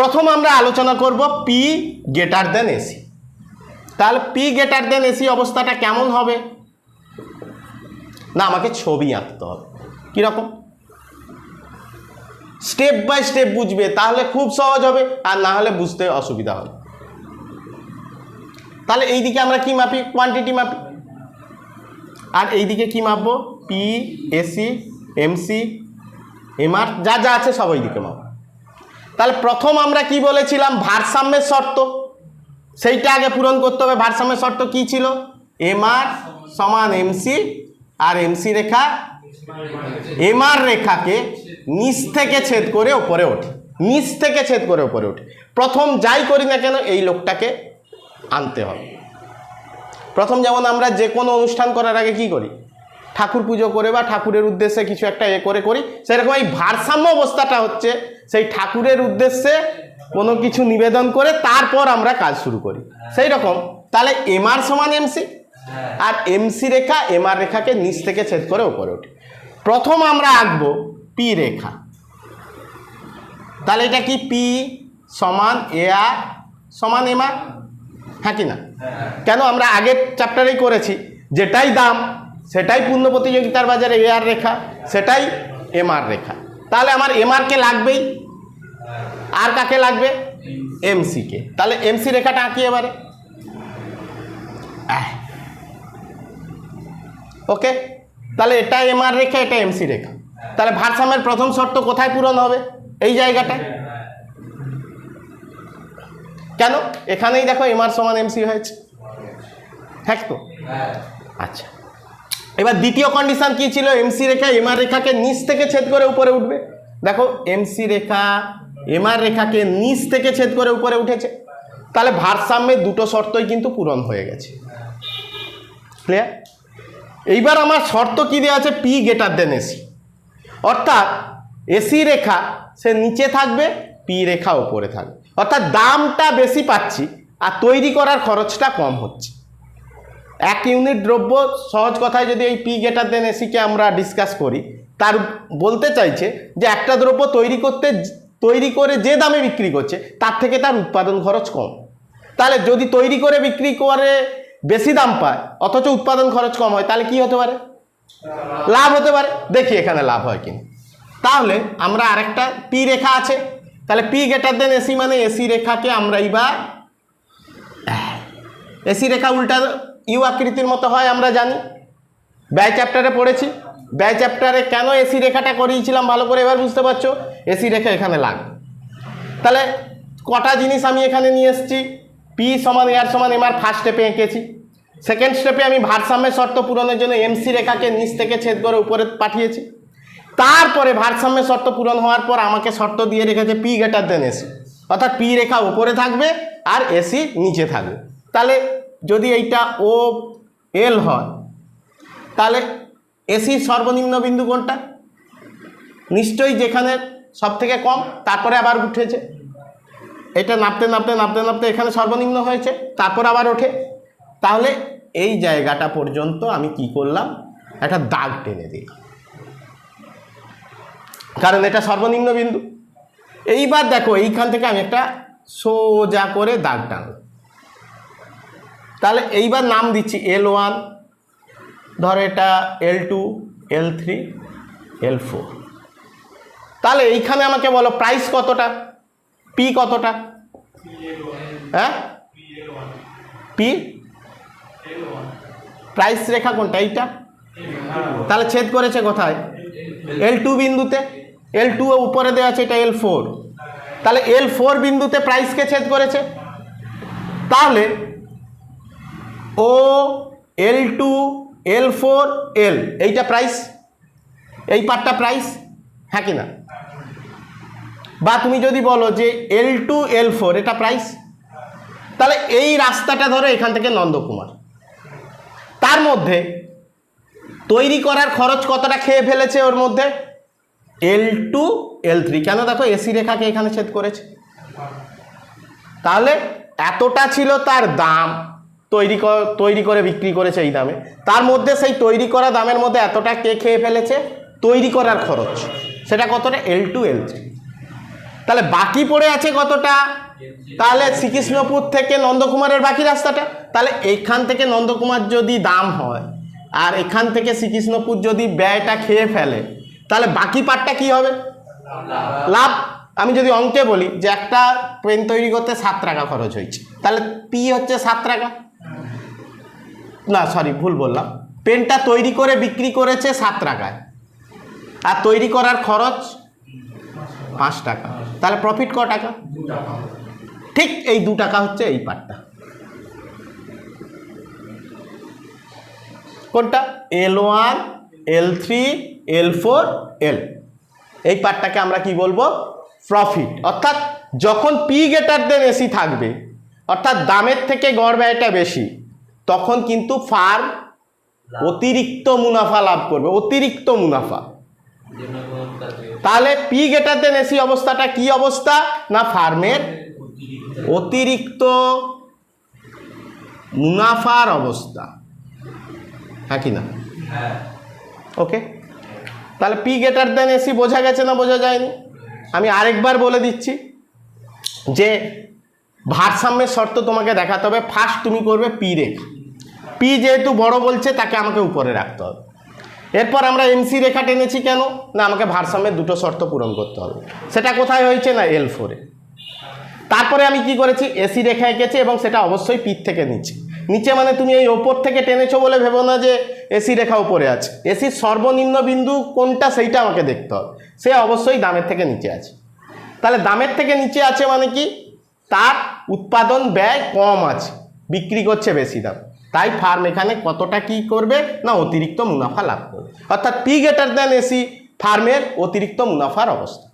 প্রথম আমরা আলোচনা করব পি গেটার দেন এসি তাহলে পি গেটার দেন এসি অবস্থাটা কেমন হবে? না, আমাকে ছবি আঁকতে হবে। কীরকম? স্টেপ বাই স্টেপ বুঝবে, তাহলে খুব সহজ হবে, আর না হলে বুঝতে অসুবিধা হবে। তাহলে এইদিকে আমরা কি মাপি? কোয়ান্টিটি মাপি। আর এইদিকে কি মাপবো? পি এসি এমসি এমআর যা যা আছে সব এইদিকে মাপ তাহলে প্রথম আমরা কি বলেছিলাম? ভারসাম্যের শর্ত। সেইটা আগে পূরণ করতে হবে। ভারসাম্যের শর্ত কি ছিল? এমআর সমান এমসি আর এমসি রেখা এমআর রেখাকে নিচ থেকে ছেদ করে ওপরে ওঠে। নিচ থেকে ছেদ করে ওপরে ওঠে। প্রথম যাই করি না কেন, এই লোকটাকে আনতে হবে। প্রথম যেমন আমরা যে কোনো অনুষ্ঠান করার আগে কি করি? ঠাকুর পুজো করে বা ঠাকুরের উদ্দেশ্যে কিছু একটা এ করে করি। সেরকম এই ভারসাম্য অবস্থাটা হচ্ছে সেই ঠাকুরের উদ্দেশ্যে কোনো কিছু নিবেদন করে তারপর আমরা কাজ শুরু করি। সেই রকম। তাহলে এমআর সমান এমসি? আর এমসি রেখা, এমআর রেখাকে নিচ থেকে ছেদ করে ওপরে ওঠে। প্রথম আমরা আঁকবো পি রেখা। তাহলে এটা কি? পি সমান এ আর সমান এমআর হ্যাঁ কি না? কেন? আমরা আগের চ্যাপ্টারেই করেছি। যেটাই দাম, সেটাই পূর্ণ প্রতিযোগিতার বাজারে এ আর রেখা, সেটাই এমআর রেখা। তাহলে আমার এমআরকে লাগবেই? আর কাকে লাগবে? এমসিকে তাহলে এমসি রেখাটা আঁকি এবারে। ওকে? তাহলে এটা এমআর রেখা, এটা এমসি রেখা। তাহলে ভারসাম্যের প্রথম শর্ত কোথায় পূরণ হবে? এই জায়গাটায়। কেন? এখানেই দেখো এমআর সমান এমসি হয়েছে। হ্যাঁ তো? আচ্ছা। এবার দ্বিতীয় কন্ডিশন কি ছিল? এমসি রেখা এমআর রেখাকে নিচ থেকে ছেদ করে উপরে উঠবে। দেখো এমসি রেখা এমআর রেখাকে নিচ থেকে ছেদ করে উপরে উঠেছে। তাহলে ভারসাম্যের দুটো শর্তই কিন্তু পূরণ হয়ে গেছে। ক্লিয়ার এইবার আমার শর্ত কি দেওয়া আছে? পি গেটার দেন এসি অর্থাৎ এসি রেখা সে নিচে থাকবে পি রেখা উপরে থাকবে। অর্থাৎ দামটা বেশি পাচ্ছি আর তৈরি করার খরচটা কম হচ্ছে। এক ইউনিট দ্রব্য, সহজ কথায় যদি এই পি গেটার দেন এসিকে আমরা ডিসকাস করি, তার বলতে চাইছে যে একটা দ্রব্য তৈরি করতে তৈরি করে যে দামে বিক্রি করছে, তার থেকে তার উৎপাদন খরচ কম। তাহলে যদি তৈরি করে বিক্রি করে বেশি দাম পায়, অথচ উৎপাদন খরচ কম হয়, তাহলে কি হতে পারে? লাভ হতে পারে। দেখি এখানে লাভ হয় কিনা। তাহলে আমরা আরেকটা পি রেখা আছে। তাহলে পি গেটার দেন এসি মানে এসি রেখাকে আমরা এইবার এসি রেখা উল্টা ইউ আকৃতির মতো হয় আমরা জানি। ব্যয় চ্যাপ্টারে পড়েছি। ব্যয় চ্যাপ্টারে কেন এসি রেখাটা করিয়েছিলাম ভালো করে এবার বুঝতে পারছ? এসি রেখা এখানে লাগবে তাহলে কটা জিনিস আমি এখানে নিয়ে এসেছি? পি সমান এয়ার সমান এমআর ফার্স্ট স্টেপে এঁকেছি। সেকেন্ড স্টেপে আমি ভারসাম্যের শর্ত পূরণের জন্য এমসি রেখাকে নিচ থেকে ছেদ করে উপরে পাঠিয়েছি। তারপরে ভারসাম্যের শর্ত পূরণ হওয়ার পর আমাকে শর্ত দিয়ে রেখেছে পি গেটার দেন এসি অর্থাৎ পি রেখা উপরে থাকবে আর এসি নিচে থাকবে। তাহলে যদি এইটা ও এল হয়, তাহলে এসির সর্বনিম্ন বিন্দু কোনটা? নিশ্চয়ই যেখানে সব থেকে কম, তারপরে আবার উঠেছে। এটা নাপতে নাপতে নাপতে নাপতে এখানে সর্বনিম্ন হয়েছে, তারপর আবার ওঠে। তাহলে এই জায়গাটা পর্যন্ত আমি কি করলাম? একটা দাগ টেনে দিই কারণ এটা সর্বনিম্ন বিন্দু। এইবার দেখো, এইখান থেকে আমি একটা সোজা করে দাগ টানলাম। তাহলে এইবার নাম দিচ্ছি এল ওয়ান ধরো এটা L two L three L four তাহলে এইখানে আমাকে বলো প্রাইস কতটা? পি কতটা? হ্যাঁ? পি প্রাইস রেখা কোনটা? এইটা? তাহলে ছেদ করেছে কোথায়? এল টু বিন্দুতে। এল টু উপরে দেওয়া আছে এটা এল ফোর তাহলে এল ফোর বিন্দুতে প্রাইসকে ছেদ করেছে? তাহলে ও এল টু এল ফোর এল এইটা প্রাইস এই পার্টটা প্রাইস হ্যাঁ কি না? বা তুমি যদি বলো যে এল টু এল ফোর এটা প্রাইস তাহলে এই রাস্তাটা ধরো এখান থেকে নন্দকুমার। তার মধ্যে তৈরি করার খরচ কতটা খেয়ে ফেলেছে ওর মধ্যে? এল টু এল থ্রি কেন দেখো এসি রেখাকে এখানে ছেদ করেছে? তাহলে এতটা ছিল তার দাম। তৈরি তৈরি করে বিক্রি করেছে এই দামে। তার মধ্যে সেই তৈরি করা দামের মধ্যে এতটা কে খেয়ে ফেলেছে? তৈরি করার খরচ। সেটা কতটা? এল টু এল থ্রি তাহলে বাকি পড়ে আছে কতটা? তাহলে শ্রীকৃষ্ণপুর থেকে নন্দকুমারের বাকি রাস্তাটা। তাহলে এখান থেকে নন্দকুমার যদি দাম হয়, আর এখান থেকে শ্রীকৃষ্ণপুর যদি ব্যয়টা খেয়ে ফেলে, তাহলে বাকি পার্টটা কি হবে? লাভ। আমি যদি অঙ্কে বলি যে একটা পেন তৈরি করতে সাত টাকা খরচ হয়েছে। তাহলে পি হচ্ছে সাত টাকা। না সরি ভুল বললাম। পেনটা তৈরি করে বিক্রি করেছে সাত টাকায়। আর তৈরি করার খরচ পাঁচ টাকা। তাহলে প্রফিট ক টাকা? ঠিক এই দু টাকা হচ্ছে এই পার্টটা কোনটা? L one L three L four L এই পার্টটাকে আমরা কি বলব? প্রফিট অর্থাৎ যখন পি গেটার দেন এসি থাকবে, অর্থাৎ দামের থেকে গড় ব্যয়টা বেশি তখন কিন্তু ফার্ম অতিরিক্ত মুনাফা লাভ করবে অতিরিক্ত মুনাফা। তাহলে পি গেটার দেন এসি অবস্থাটা কি অবস্থা? না ফার্মের? অতিরিক্ত মুনাফার অবস্থা। হ্যাঁ কি না? ওকে। তাহলে পি গেটার দেন এসি বোঝা গেছে না বোঝা যায়নি? আমি আরেকবার বলে দিচ্ছি যে ভারসাম্যের শর্ত তোমাকে দেখাতে হবে। ফার্স্ট তুমি করবে পি রেখা পি যেহেতু বড় বলছে, তাকে আমাকে উপরে রাখতে হবে। এরপর আমরা এমসি রেখা টেনেছি কেন? না, আমাকে ভারসাম্যের দুটো শর্ত পূরণ করতে হবে। সেটা কোথায় হয়েছে না এল ফোরে তারপরে আমি কি করেছি? এসি রেখা এঁকেছি এবং সেটা অবশ্যই পিঠ থেকে নিচে নিচে মানে তুমি এই ওপর থেকে টেনেছো বলে ভেবো না যে এসি রেখা উপরে আছে। এসির সর্বনিম্ন বিন্দু কোনটা সেইটা আমাকে দেখতে হবে। সে অবশ্যই দামের থেকে নিচে আছে। তাহলে দামের থেকে নিচে আছে মানে কি? তার উৎপাদন ব্যয় কম আছে। বিক্রি করছে বেশি দাম। তাই ফার্ম এখানে কতটা কি করবে? না অতিরিক্ত মুনাফা লাভ করবে। অর্থাৎ পি গেটার দেন এসি ফার্মের অতিরিক্ত মুনাফার অবস্থা।